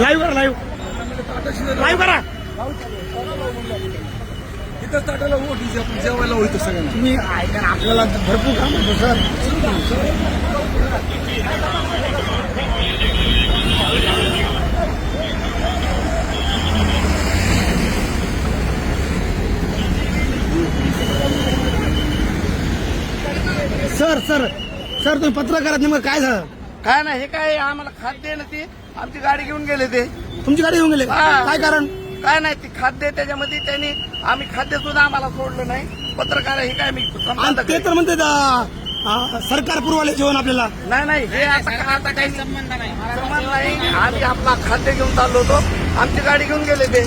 Live करा live live करा. इथं ताटाला हो डीजे आपण जेवायला होतो सगळ्यांना तुम्ही ऐका आपल्याला भरपूर काम होतं सर. सर सर सर तुम्ही पत्रकारात नेमकं काय झालं? काय नाही हे काय आम्हाला खाद्य ना ते. आमची गाडी घेऊन गेले ते. तुमची गाडी येऊन गेले? हा. काय कारण? काय नाही ते खाद्य त्याच्यामध्ये त्यांनी आम्ही खाद्य सुद्धा आम्हाला सोडलं नाही. पत्रकार हे काय मी आणि ते. तर म्हणते सरकार पुरवाले जेवण आपल्याला. नाही नाही हे आता आता काही संबंध नाही. संबंध नाही. आम्ही आपला खाद्य घेऊन चाललो होतो. आमची गाडी घेऊन गेले ते.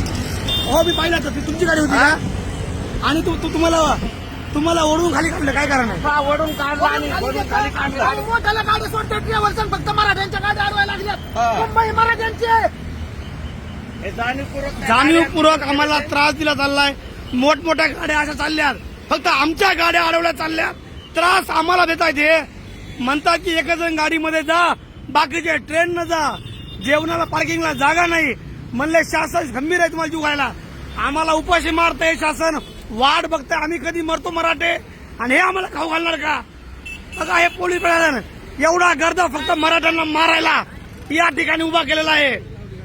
हो मी पाहिलं तर ती तुमची गाडी होती का? आणि तू तू- तुम्हाला तुम्हाला ओढून खाली काढलं काय कारण आहे? हा, वडून काढला आणि वडून खाली काढला. मोठ्याला गाडी सोडते ट्रॅव्हल्स फक्त मराठ्यांच्या गाड्या अडवायला लागल्यात. मुंबई मराठ्यांची आहे. हे जाणीवपूर्वक नाही. जाणीवपूर्वक आम्हाला त्रास दिला चाललाय. मोठमोठ्या गाड्या अशा चालल्यात. फक्त आमच्या गाड्या अडवल्या चालल्यात. त्रास आम्हाला देतायत हे. म्हणतात की एकच जण गाडीमध्ये जा बाकीचे ट्रेन न जा. जेवणाला पार्किंगला जागा नाही. म्हणले शासन गंभीर आहे तुम्हाला जीव घालायला. आम्हाला उपाशी मारतंय शासन. वाट बघताय आम्ही कधी मरतो मराठे? आणि हे आम्हाला खाऊ घालणार का? बघा हे पोलीस प्रशासन एवढा गर्द फक्त मराठ्यांना मारायला या ठिकाणी उभा केलेला आहे.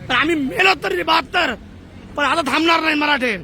तर आम्ही मेलो तरी बहात्तर पण आता थांबणार नाही मराठे.